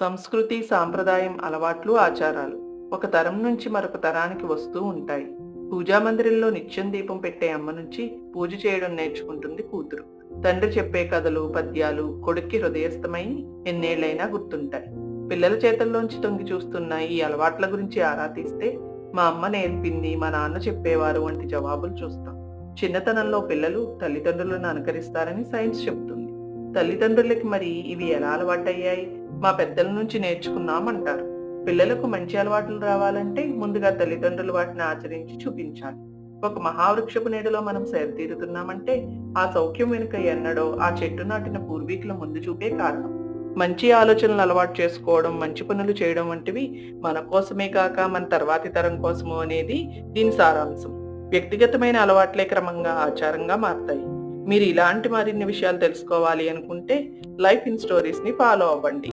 సంస్కృతి సాంప్రదాయం అలవాట్లు ఆచారాలు ఒక తరం నుంచి మరొక తరానికి వస్తూ ఉంటాయి. పూజా మందిరంలో నిత్యం దీపం పెట్టే అమ్మ నుంచి పూజ చేయడం నేర్చుకుంటుంది కూతురు. తండ్రి చెప్పే కథలు పద్యాలు కొడుక్కి హృదయస్థమై ఎన్నేళ్ళైనా గుర్తుంటాయి. పిల్లల చేతల్లోంచి తొంగి చూస్తున్న ఈ అలవాట్ల గురించి ఆరా తీస్తే మా అమ్మ నేర్పింది మా నాన్న చెప్పేవారు వంటి జవాబులు చూస్తాం. చిన్నతనంలో పిల్లలు తల్లిదండ్రులను అనుకరిస్తారని సైన్స్ చెప్తుంది. తల్లిదండ్రులకి మరి ఇవి ఎలా అలవాటయ్యాయి? మా పెద్దల నుంచి నేర్చుకున్నామంటారు పిల్లలకు మంచి అలవాట్లు రావాలంటే ముందుగా తల్లిదండ్రులు వాటిని ఆచరించి చూపించాలి. ఒక మహావృక్షపు నీడలో మనం సేదతీరుతున్నామంటే ఆ సౌఖ్యం వెనుక ఎన్నడో ఆ చెట్టు నాటిన పూర్వీకుల ముందు చూపే కారణం. మంచి ఆలోచనలు అలవాటు చేసుకోవడం మంచి పనులు చేయడం వంటివి మన కోసమే కాక మన తర్వాతి తరం కోసము అనేది దీని సారాంశం. వ్యక్తిగతమైన అలవాట్లే క్రమంగా ఆచారంగా మారతాయి. మీరు ఇలాంటి మరిన్ని విషయాలు తెలుసుకోవాలి అనుకుంటే లైఫ్ ఇన్ స్టోరీస్ని ఫాలో అవ్వండి.